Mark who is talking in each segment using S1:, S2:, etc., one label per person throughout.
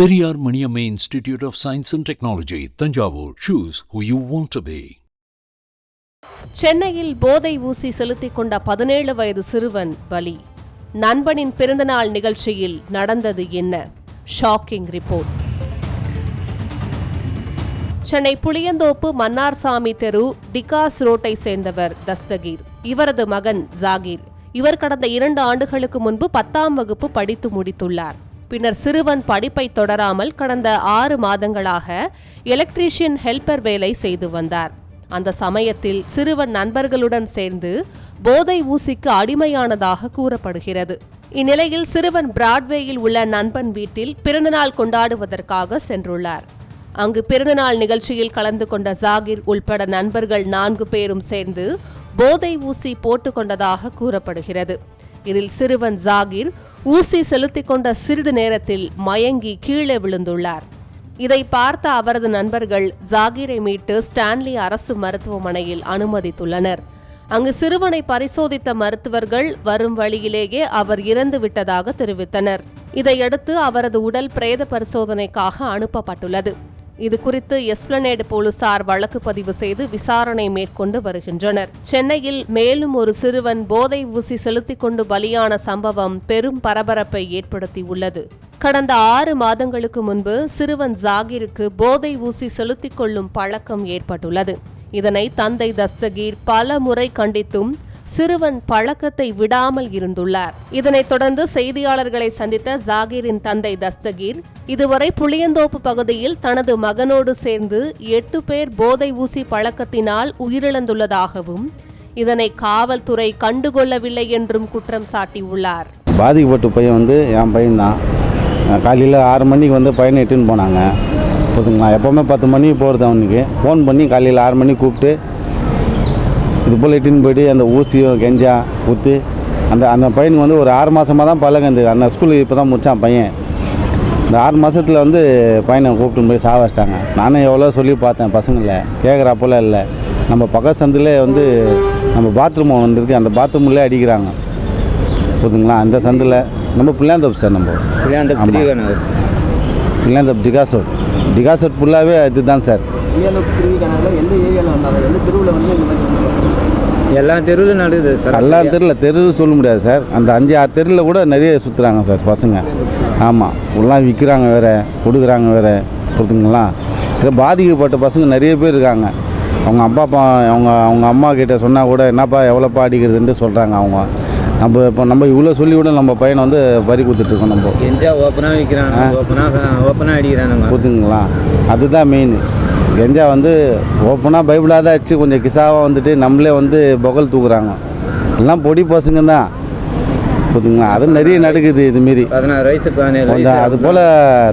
S1: Periyar Maniammai institute of science and technology Thanjavur. Choose who you want to be
S2: சென்னையில் போதை ஊசி செலுத்திக் கொண்ட பதினேழு வயது சிறுவன் பலி. நண்பனின் பிறந்தநாள் நிகழ்ச்சியில் நடந்தது என்ன? ஷாக்கிங் ரிப்போர்ட் சென்னை புளியந்தோப்பு மன்னார்சாமி தெரு டிகாஸ் ரோட்டை சேர்ந்தவர் தஸ்தகீர். இவரது மகன் ஜாகீர். இவர் கடந்த இரண்டு ஆண்டுகளுக்கு முன்பு பத்தாம் வகுப்பு படித்து முடித்துள்ளார். பின்னர் சிறுவன் படிப்பை தொடராமல் கடந்த ஆறு மாதங்களாக எலக்ட்ரீஷியன் ஹெல்பர் வேலை செய்து வந்தார். அந்த சமயத்தில் சிறுவன் நண்பர்களுடன் சேர்ந்து போதை ஊசிக்கு அடிமையானதாக கூறப்படுகிறது. இந்நிலையில் சிறுவன் பிராட்வேயில் உள்ள நண்பன் வீட்டில் பிறந்தநாள் கொண்டாடுவதற்காக சென்றுள்ளார். அங்கு பிறந்தநாள் நிகழ்ச்சியில் கலந்து கொண்ட ஜாகிர் உள்பட நண்பர்கள் நான்கு பேரும் சேர்ந்து போதை ஊசி போட்டுக்கொண்டதாக கூறப்படுகிறது. இதில் சிறுவன் ஜாகிர் ஊசி செலுத்திக் கொண்ட சிறிது நேரத்தில் மயங்கி கீழே விழுந்துள்ளார். இதை பார்த்த அவரது நண்பர்கள் ஜாகீரை மீட்டு ஸ்டான்லி அரசு மருத்துவமனையில் அனுமதித்துள்ளனர். அங்கு சிறுவனை பரிசோதித்த மருத்துவர்கள் வரும் வழியிலேயே அவர் இறந்து விட்டதாக தெரிவித்தனர். இதையடுத்து அவரது உடல் பிரேத பரிசோதனைக்காக அனுப்பப்பட்டுள்ளது. இது குறித்து எஸ்பிளனேடு போலீசார் வழக்கு பதிவு செய்து விசாரணை மேற்கொண்டு வருகின்றனர். சென்னையில் மேலும் ஒரு சிறுவன் போதை ஊசி செலுத்திக் கொண்டு பலியான சம்பவம் பெரும் பரபரப்பை ஏற்படுத்தியுள்ளது. கடந்த ஆறு மாதங்களுக்கு முன்பு சிறுவன் ஜாகிருக்கு போதை ஊசி செலுத்திக் கொள்ளும் பழக்கம் ஏற்பட்டுள்ளது. இதனை தந்தை தஸ்தகீர் பல முறை கண்டித்தும் சிறுவன் பழக்கத்தை விடாமல் இருந்துள்ளார். இதனைத் தொடர்ந்து செய்தியாளர்களை சந்தித்த ஜாகீரின் தந்தை தஸ்தகீர் இதுவரை புளியந்தோப்பு பகுதியில் தனது மகனோடு சேர்ந்து எட்டு பேர் போதை ஊசி பழக்கத்தினால் உயிரிழந்துள்ளதாகவும் இதனை காவல்துறை கண்டுகொள்ளவில்லை என்றும் குற்றம் சாட்டியுள்ளார்.
S3: பாதிக்கப்பட்ட பையன் வந்து என் பையன்தான். காலையில் ஆறு மணிக்கு வந்து பையனை எட்டுன்னு போனாங்க. போதுங்களா? எப்போவுமே பத்து மணிக்கு போகிறது அவனுக்கு. ஃபோன் பண்ணி காலையில் ஆறு மணிக்கு கூப்பிட்டு இது போல் இட்டுன்னு போயிட்டு அந்த ஊசியும் கெஞ்சா குத்து அந்த அந்த பையனுக்கு வந்து ஒரு ஆறு மாதமாக தான் இருந்தது. அந்த ஸ்கூலுக்கு இப்போ தான் முடித்தான் பையன். இந்த ஆறு மாதத்தில் வந்து பையனை கூப்பிட்டு போய் சாவச்சிட்டாங்க நானும் எவ்வளோ சொல்லி பார்த்தேன் பசங்களை. கேட்குறாப்போல இல்லை. நம்ம பக்க சந்தில் வந்து நம்ம பாத்ரூம் வந்துருக்கு அந்த பாத்ரூம்லேயே அடிக்கிறாங்க. புரியுதுங்களா அந்த சந்தில் நம்ம பிள்ளையாந்தோப்பு சார் நம்ம.
S4: நகர்
S3: பிள்ளையாந்தோப்பு டிகாசோட் டிகாசோட் ஃபுல்லாகவே இதுதான் சார்.
S5: புளியாந்தோப்பு திருவிக்கணக்கில் எந்த ஏரியாவில் வந்தாங்க? எந்த தெருவில் வந்து இந்த மாதிரி வந்து
S4: எல்லா தெருவிலும் நடக்குது சார்.
S3: எல்லாம் தெருவில் தெரு சொல்ல முடியாது சார். அந்த அஞ்சு ஆறு தெருவில் கூட நிறைய சுற்றுறாங்க சார் பசங்க. ஆமாம் எல்லாம் விற்கிறாங்க வேறு கொடுக்குறாங்க வேறு புரியுதுங்களா இதில் பாதிக்கப்பட்ட பசங்க நிறைய பேர் இருக்காங்க. அவங்க அப்பா அப்பா அவங்க அவங்க அம்மா கிட்ட சொன்னால் கூட என்னப்பா எவ்வளோப்பா அடிக்கிறதுன்ட்டு சொல்கிறாங்க அவங்க. நம்ம இப்போ நம்ம இவ்வளோ சொல்லி கூட நம்ம பையனை வந்து பறி கொடுத்துட்ருக்கோம் நம்ம.
S4: எஞ்சா ஓப்பனாக விற்கிறாங்க ஓப்பனாக ஓப்பனாக அடிக்கிறானுங்க.
S3: புரியுதுங்களா அதுதான் மெயின் கெஞ்சா வந்து ஓப்பனாக பைபிளாக தான் அடிச்சு கொஞ்சம் கிசாவாக வந்துட்டு நம்மளே வந்து புகழ் தூக்குறாங்க. எல்லாம் பொடி பசங்க தான். புரியுதுங்களா அது நிறைய நடக்குது இதுமாரி
S4: பதினாறு வயசு
S3: கொஞ்சம் அது போல்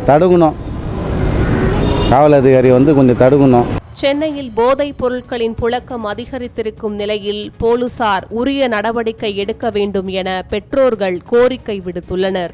S3: தடுக்கணும். காவல் அதிகாரி வந்து கொஞ்சம் தடுக்கணும்.
S2: சென்னையில் போதைப் பொருட்களின் புழக்கம் அதிகரித்திருக்கும் நிலையில் போலீசார் உரிய நடவடிக்கை எடுக்க வேண்டும் என பெற்றோர்கள் கோரிக்கை விடுத்துள்ளனர்.